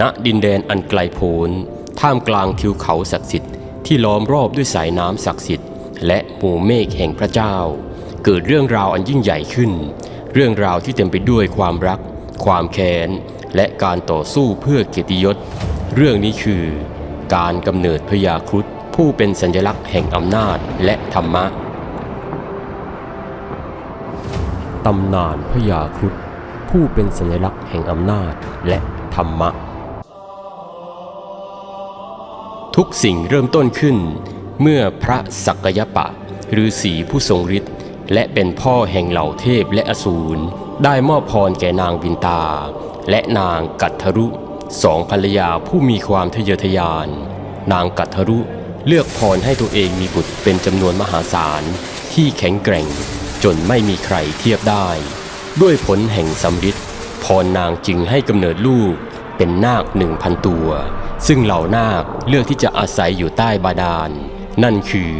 ณดินแดนอันไกลโพ้นท่ามกลางทิวเขาศักดิ์สิทธิ์ที่ล้อมรอบด้วยสายน้ำศักดิ์สิทธิ์ และหมู่เมฆแห่งพระเจ้า เกิดเรื่องราวอันยิ่งใหญ่ขึ้น เรื่องราวที่เต็มไปด้วยความรัก ความแค้น และการต่อสู้เพื่อเกียรติยศ เรื่องนี้คือ การกำเนิดพญาครุฑผู้เป็นสัญลักษณ์แห่งอำนาจและธรรมะตำนานพญาครุฑผู้เป็นสัญลักษณ์แห่งอำนาจและธรรมะ ทุกสิ่งเริ่มต้นขึ้น เมื่อพระสักยปะฤาษีผู้ทรงฤทธิ์และเป็นพ่อแห่งเหล่าเทพและอสูรได้มอบพรแก่นางวินตา และนางกัตทรุสองภรรยาผู้มีความทะเยอทะยาน นางกัตทรุเลือกพรให้ตัวเองมีบุตรเป็นจำนวนมหาศาล ที่แข็งแกร่งจนไม่มีใครเทียบได้ ด้วยผลแห่งสำริดพรนางจึงให้กำเนิดลูกเป็นนาคหนึ่งพันตัว ซึ่งเหล่านาคเลือกที่จะอาศัยอยู่ใต้บาดาล นั่นคือ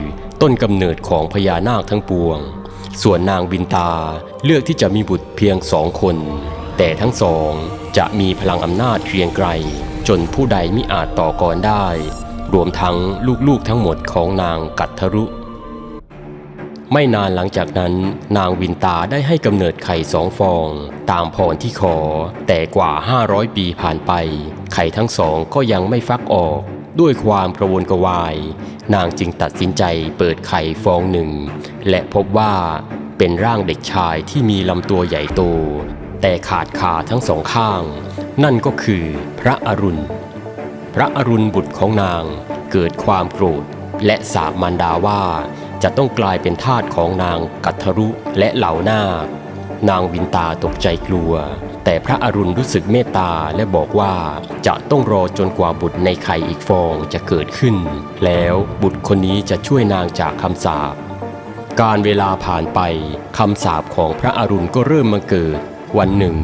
ต้นกำเนิดของพญานาคทั้งปวง ส่วนนางบินตาเลือกที่จะมีบุตรเพียงสองคน แต่ทั้งสองจะมีพลังอำนาจเกรียงไกล จนผู้ใดมิอาจต่อกรได้ รวมทั้งลูกๆทั้งหมดของนางกัตทรุ ไม่นานหลังจากนั้น นางวินตาได้ให้กำเนิดไข่สองฟอง ตามพรที่ขอ แต่กว่า 500 ปีผ่านไป ไข่ทั้งสองก็ยังไม่ฟักออก ด้วยความกระวนกระวาย นางจึงตัดสินใจเปิดไข่ฟองหนึ่ง และพบว่าเป็นร่างเด็กชายที่มีลำตัวใหญ่โต แต่ขาดขาทั้งสองข้าง นั่นก็คือพระอรุณ พระอรุณบุตรของนางเกิดความโกรธและสาบมารดาว่า จะต้องกลายเป็นทาสของนางกัทรุและเหล่านาคนางวินตาตกใจกลัว แต่พระอรุณรู้สึกเมตตาและบอกว่าจะต้องรอจนกว่าบุตรในไข่อีกฟองจะเกิดขึ้น แล้วบุตรคนนี้จะช่วยนางจากคำสาปการเวลาผ่านไปคำสาปของพระอรุณก็เริ่มมาเกิด วันหนึ่ง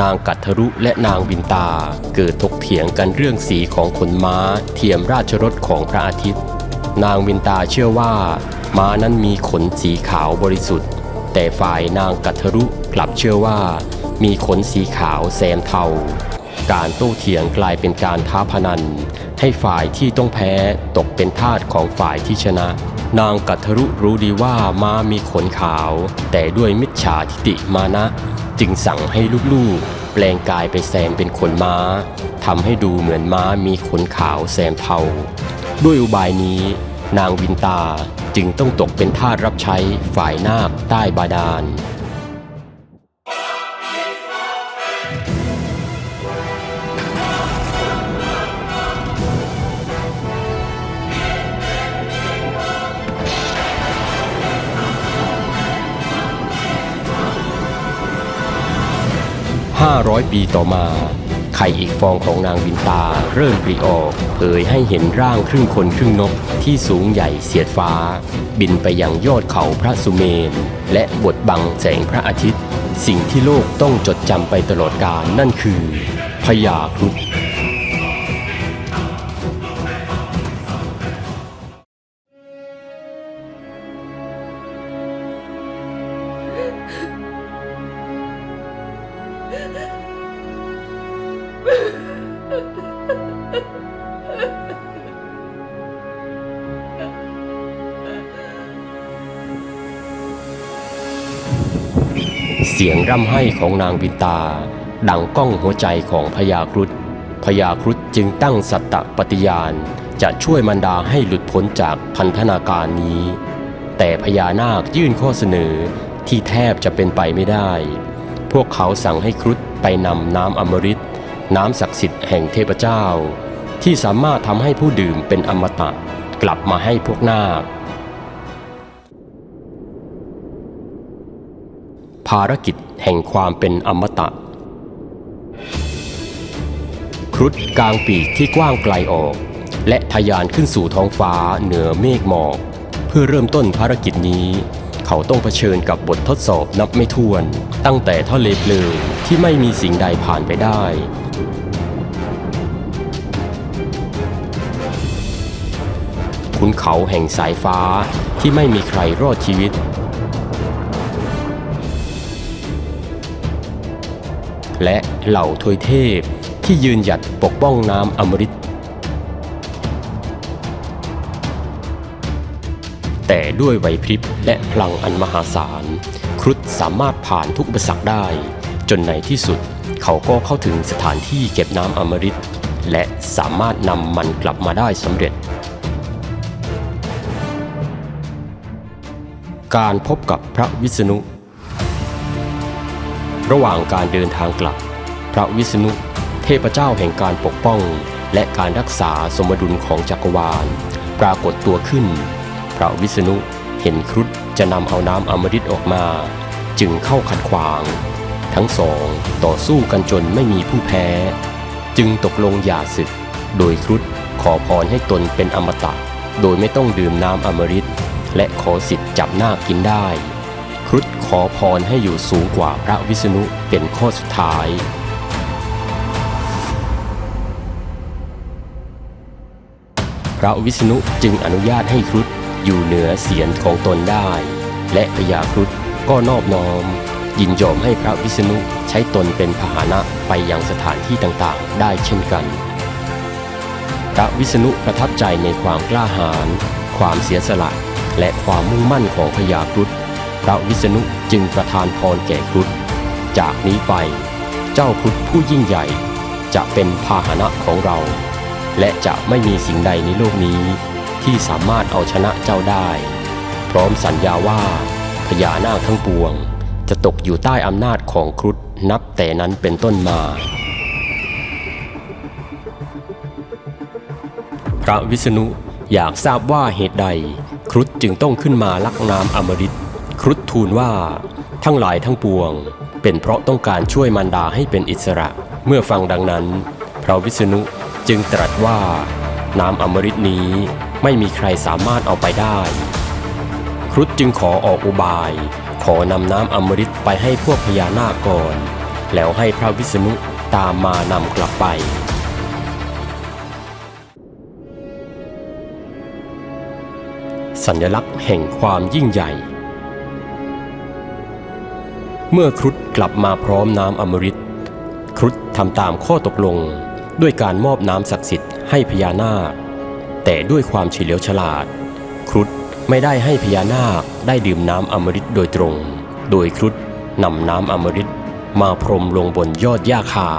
นางกัทรุและนางวินตา เกิดถกเถียงกันเรื่องสีของขนม้า เทียมราชรถของพระอาทิตย์ นางวินตาเชื่อว่า ม้านั้นมีขนสีขาวบริสุทธิ์ แต่ฝ่ายนางกัทรุกลับเชื่อว่า มีขนสีขาวแซมเทา การโต้เถียงกลายเป็นการท้าพนัน ให้ฝ่ายที่ต้องแพ้ตกเป็นทาสของฝ่ายที่ชนะ นางกัทรุรู้ดีว่าม้ามีขนขาว แต่ด้วยมิจฉาทิฏฐิมานะ จึงสั่งให้ลูกๆ แปลงกายไปแซมเป็นขนม้าทำให้ดูเหมือนม้ามีขนขาวแซมเทา ด้วยอุบายนี้ นางวินตา จึงต้องตกเป็นทาสรับใช้ฝ่ายนาคใต้บาดาล500 ปีต่อมา ไข่อีกฟองของนางวินตาเริ่มปริออก เผยให้เห็นร่างครึ่งคนครึ่งนกที่สูงใหญ่เสียดฟ้า บินไปยังยอดเขาพระสุเมน และบดบังแสงพระอาทิตย์ สิ่งที่โลกต้องจดจำไปตลอดกาลนั่นคือพญาครุฑ เสียงร่ำไห้ของนางวินตา ดังก้องหัวใจของพญาครุฑพญาครุฑจึงตั้งสัตตปฏิญาณ จะช่วยมันดาให้หลุดพ้นจากพันธนาการนี้ แต่พญานาคยื่นข้อเสนอที่แทบจะเป็นไปไม่ได้ พวกเขาสั่งให้ครุฑไปนำน้ำอมฤต น้ำศักดิ์สิทธิ์แห่งเทพเจ้า ที่สามารถทำให้ผู้ดื่มเป็นอมตะกลับมาให้พวกนาค ภารกิจแห่งความเป็นอมตะ ครุฑกลางปีกที่กว้างไกลออก และทะยานขึ้นสู่ท้องฟ้าเหนือเมฆหมอก เพื่อเริ่มต้นภารกิจนี้เขาต้องเผชิญกับบททดสอบนับไม่ถ้วน ตั้งแต่ทะเลเพลิงที่ไม่มีสิ่งใดผ่านไปได้ ขุนเขาแห่งสายฟ้าที่ไม่มีใครรอดชีวิต และเหล่าทวยเทพที่ที่ยืนหยัดปกป้องน้ำอมฤตแต่ด้วยไหวพริบและพลังอันมหาศาล ครุฑสามารถผ่านทุกอุปสรรคได้ จนในที่สุดเขาก็เข้าถึงสถานที่เก็บน้ำอมฤตและสามารถนำมันกลับมาได้สำเร็จ การพบกับพระวิษณุ ระหว่างการเดินทางกลับ พระวิษณุ เทพเจ้าแห่งการปกป้อง และการรักษาสมดุลของจักรวาล ปรากฏตัวขึ้น พระวิษณุเห็นครุฑจะนำเอาน้ำอมฤตออกมา จึงเข้าขัดขวาง ทั้งสองต่อสู้กันจนไม่มีผู้แพ้ จึงตกลงหย่าศึก โดยครุฑขอพรให้ตนเป็นอมตะ โดยไม่ต้องดื่มน้ำอมฤต และขอสิทธิ์จับหน้ากินได้ ครุฑขอพรให้อยู่สูงกว่าพระวิษณุเป็นข้อสุดท้ายพระวิษณุจึงอนุญาตให้ครุฑอยู่เหนือเสียนของตนได้ และพญาครุฑก็นอบน้อม ยินยอมให้พระวิษณุใช้ตนเป็นพาหนะไปยังสถานที่ต่างๆ ได้เช่นกัน พระวิษณุประทับใจในความกล้าหาญความเสียสละ และความมุ่งมั่นของพญาครุฑพระวิษณุจึงประทานพรแก่ครุฑจากนี้ไป เจ้าครุฑผู้ยิ่งใหญ่จะเป็นพาหนะของเรา และจะไม่มีสิ่งใดในโลกนี้ ที่สามารถเอาชนะเจ้าได้ พร้อมสัญญาว่าพญานาคทั้งปวง จะตกอยู่ใต้อำนาจของครุฑนับแต่นั้นเป็นต้นมา พระวิษณุอยากทราบว่าเหตุใด ครุฑจึงต้องขึ้นมาลักน้ำอมฤตครุฑทูลว่า ทั้งหลายทั้งปวง เป็นเพราะต้องการช่วยมารดาให้เป็นอิสระ เมื่อฟังดังนั้น พระวิษณุจึงตรัสว่า น้ำอมฤตนี้ไม่มีใครสามารถเอาไปได้ ครุฑจึงขอออกอุบาย ขอนำน้ำอมฤตไปให้พวกพญานาคก่อน แล้วให้พระวิษณุตามมานำกลับไป สัญลักษณ์แห่งความยิ่งใหญ่ เมื่อครุฑกลับมาพร้อมน้ำอมฤตครุฑทำตามข้อตกลงด้วยการมอบน้ำศักดิ์สิทธิ์ให้พญานาค แต่ด้วยความเฉลียวฉลาด ครุฑไม่ได้ให้พญานาคได้ดื่มน้ำอมฤตโดยตรง โดยครุฑนำน้ำอมฤตมาพรมลงบนยอดหญ้าคา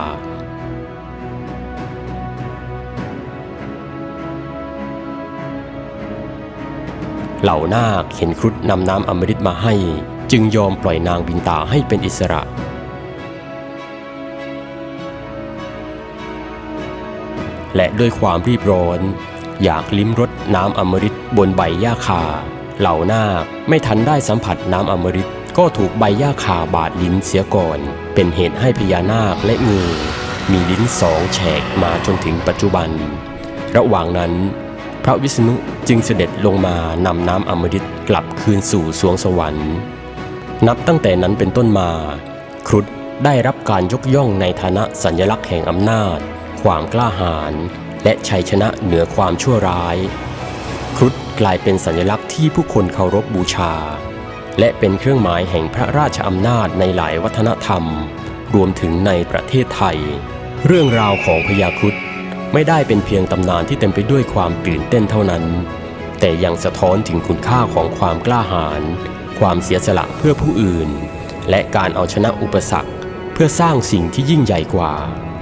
เหล่านาคเห็นครุฑนำน้ำอมฤตมาให้ จึงยอมปล่อยนางบินตาให้เป็นอิสระและด้วยความรีบร้อน อยากลิ้มรสน้ำอมฤตบนใบหญ้าคา เหล่านาคไม่ทันได้สัมผัสน้ำอมฤตก็ถูกใบหญ้าคาบาดลิ้นเสียก่อน เป็นเหตุให้พญานาคและงูมีลิ้นสองแฉกมาจนถึงปัจจุบัน ระหว่างนั้น พระวิษณุจึงเสด็จลงมานำน้ำอมฤตกลับคืนสู่สวงสวรรค์ นับตั้งแต่นั้นเป็นต้นมา ครุฑได้รับการยกย่องในฐานะสัญลักษณ์แห่งอำนาจ ความกล้าหาญและชัยชนะเหนือความชั่วร้าย ครุฑกลายเป็นสัญลักษณ์ที่ผู้คนเคารพบบูชา และเป็นเครื่องหมายแห่งพระราชอำนาจในหลายวัฒนธรรม รวมถึงในประเทศไทย เรื่องราวของพญาครุฑ ไม่ได้เป็นเพียงตำนานที่เต็มไปด้วยความตื่นเต้นเท่านั้น แต่ยังสะท้อนถึงคุณค่าของความกล้าหาญความเสียสละเพื่อผู้อื่น และการเอาชนะอุปสรรค เพื่อสร้างสิ่งที่ยิ่งใหญ่กว่า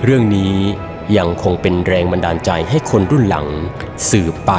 เรื่องนี้ยังคงเป็นแรงบันดาลใจให้คนรุ่นหลังสืบไป